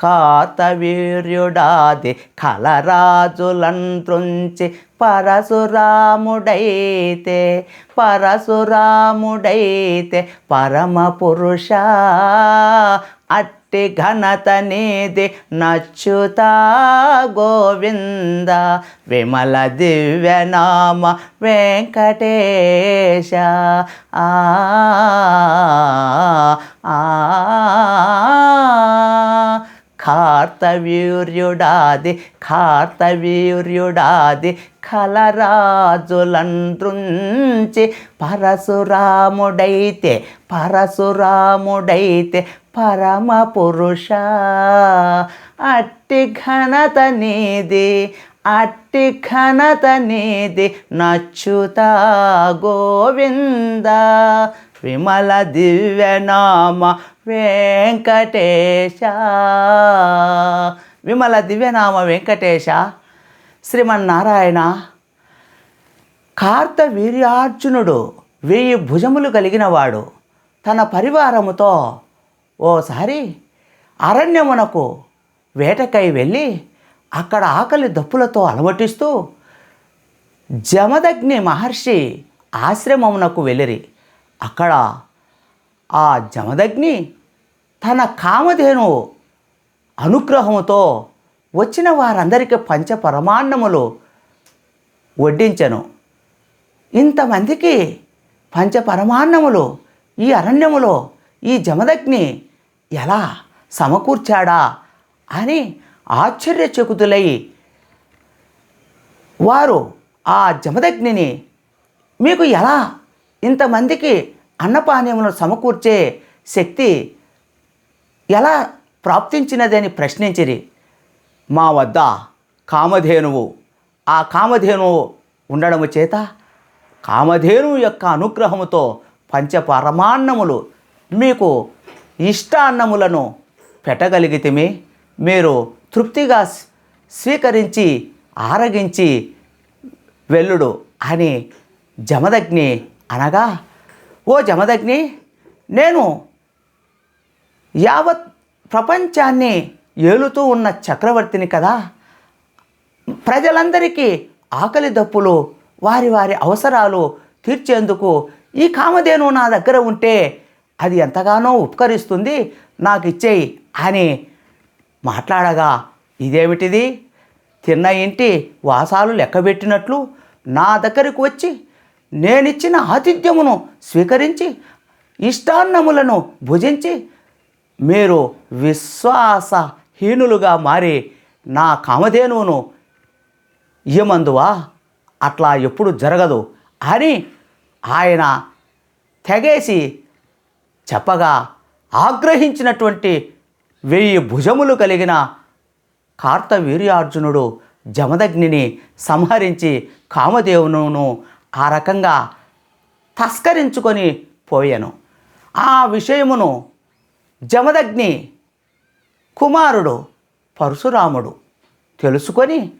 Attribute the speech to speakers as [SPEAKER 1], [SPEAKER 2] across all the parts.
[SPEAKER 1] కాతవీర్యుడాది కలరాజులంత్రుంచి పరశురాముడైతే పరశురాముడైతే పరమ పురుష అట్టి ఘనత నీది నచ్చుతా గోవింద. విమల దివ్యనామ వెంకటేశ. ఆ. కార్తవీర్యుడాది కార్తవీర్యుడాది కలరాజులండ్రుంచి పరశురాముడైతే పరశురాముడైతే పరమ పురుష అట్టి ఘనత నీది అట్టి ఘనత నీది నచ్చుత గోవింద. విమల దివ్యనామ వెంకటేశ. విమల దివ్యనామ వెంకటేశ. శ్రీమన్నారాయణ. కార్త వీర్యార్జునుడు వెయ్యి భుజములు కలిగినవాడు. తన పరివారముతో ఓసారి అరణ్యమునకు వేటకై వెళ్ళి అక్కడ ఆకలి దప్పులతో అలమటిస్తూ జమదగ్ని మహర్షి ఆశ్రమమునకు వెళ్ళిరి. అక్కడ ఆ జమదగ్ని తన కామధేను అనుగ్రహముతో వచ్చిన వారందరికీ పంచ పరమాన్నములు ఇంతమందికి పంచ పరమాన్నములు ఈ అరణ్యములో ఈ జమదగ్ని ఎలా సమకూర్చాడా అని ఆశ్చర్యచకుతులై వారు ఆ జమదగ్నిని మీకు ఎలా ఇంతమందికి అన్నపానీయములను సమకూర్చే శక్తి ఎలా ప్రాప్తించినదని ప్రశ్నించిరి. మా వద్ద కామధేనువు ఆ కామధేనువు ఉండడము చేత కామధేనువు యొక్క అనుగ్రహముతో పంచపరమాన్నములు మీకు ఇష్టాన్నములను పెట్టగలిగితేమి. మీరు తృప్తిగా స్- స్వీకరించి ఆరగించి వెళ్ళుడు అని జమదగ్ని అనగా ఓ జమదగ్ని నేను యావత్ ప్రపంచాన్ని ఏలుతూ ఉన్న చక్రవర్తిని కదా. ప్రజలందరికీ ఆకలి దప్పులు వారి వారి అవసరాలు తీర్చేందుకు ఈ కామధేను నా దగ్గర ఉంటే అది ఎంతగానో ఉపకరిస్తుంది. నాకు ఇచ్చేయి అని మాట్లాడగా ఇదేమిటిది? తిన్న ఇంటి వాసాలు లెక్కబెట్టినట్లు నా దగ్గరకు వచ్చి నేనిచ్చిన ఆతిథ్యమును స్వీకరించి ఇష్టాన్నములను భుజించి మీరు విశ్వాసహీనులుగా మారి నా కామధేనువును ఇయ్యమందువా? అట్లా ఎప్పుడు జరగదు అని ఆయన తెగేసి చెప్పగా ఆగ్రహించినటువంటి వెయ్యి భుజములు కలిగిన కార్తవీర్యార్జునుడు జమదగ్నిని సంహరించి కామదేవును ఆ రకంగా తస్కరించుకొని పోయాను. ఆ విషయమును జమదగ్ని కుమారుడు పరశురాముడు తెలుసుకొని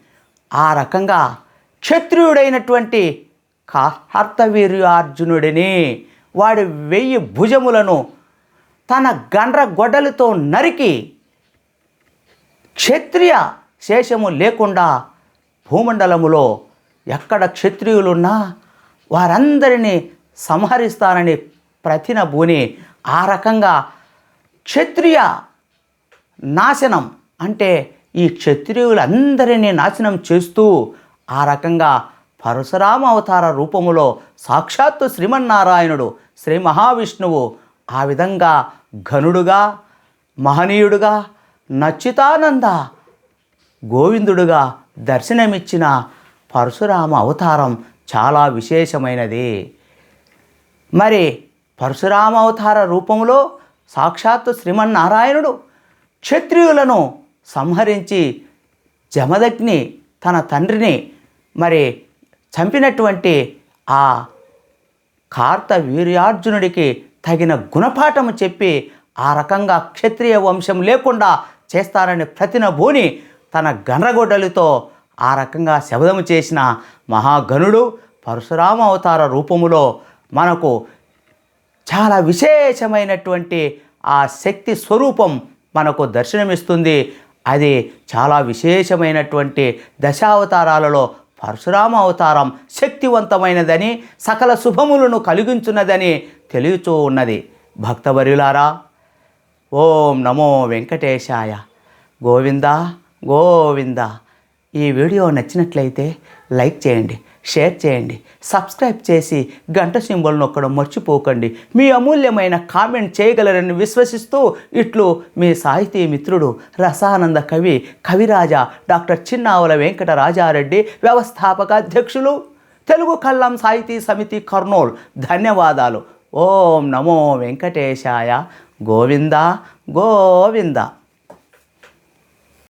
[SPEAKER 1] ఆ రకంగా క్షత్రియుడైనటువంటి కార్తవీర్యార్జునుడిని వాడి వెయ్యి భుజములను తన గండ్ర గొడ్డలతో నరికి క్షత్రియ శేషము లేకుండా భూమండలములో ఎక్కడ క్షత్రియులున్నా వారందరినీ సంహరిస్తానని ప్రతిన భూని ఆ రకంగా క్షత్రియ నాశనం అంటే ఈ క్షత్రియులందరినీ నాశనం చేస్తూ ఆ రకంగా పరశురామ అవతార రూపములో సాక్షాత్తు శ్రీమన్నారాయణుడు శ్రీ మహావిష్ణువు ఆ విధంగా ఘనుడుగా మహనీయుడుగా నచ్చితానంద గోవిందుడుగా దర్శనమిచ్చిన పరశురామ అవతారం చాలా విశేషమైనది. మరి పరశురామ అవతార రూపంలో సాక్షాత్తు శ్రీమన్నారాయణుడు క్షత్రియులను సంహరించి జమదగ్ని తన తండ్రిని మరి చంపినటువంటి ఆ కార్త వీర్యార్జునుడికి తగిన గుణపాఠము చెప్పి ఆ రకంగా క్షత్రియ వంశం లేకుండా చేస్తారని ప్రతినభూని తన గనరగొడ్డలితో ఆ రకంగా శబదము చేసిన మహాగణుడు పరశురామ అవతార రూపములో మనకు చాలా విశేషమైనటువంటి ఆ శక్తి స్వరూపం మనకు దర్శనమిస్తుంది. అది చాలా విశేషమైనటువంటి దశావతారాలలో పరశురామ అవతారం శక్తివంతమైనదని సకల శుభములను కలిగించున్నదని తెలియచూ ఉన్నది. భక్తవర్యులారా ఓం నమో వెంకటేశాయ. గోవిందా గోవిందా. ఈ వీడియో నచ్చినట్లయితే లైక్ చేయండి. షేర్ చేయండి. సబ్స్క్రైబ్ చేసి గంట సింబల్ నొక్కడం మర్చిపోకండి. మీ అమూల్యమైన కామెంట్ చేయగలరని విశ్వసిస్తూ ఇట్లు మీ సాహితీ మిత్రుడు రసానంద కవి కవిరాజ డాక్టర్ చిన్నావుల వెంకట రాజారెడ్డి వ్యవస్థాపక అధ్యక్షులు తెలుగు కళ్ళం సాహితీ సమితి కర్నూల్. ధన్యవాదాలు. ఓం నమో వెంకటేశాయ. గోవిందా గోవింద.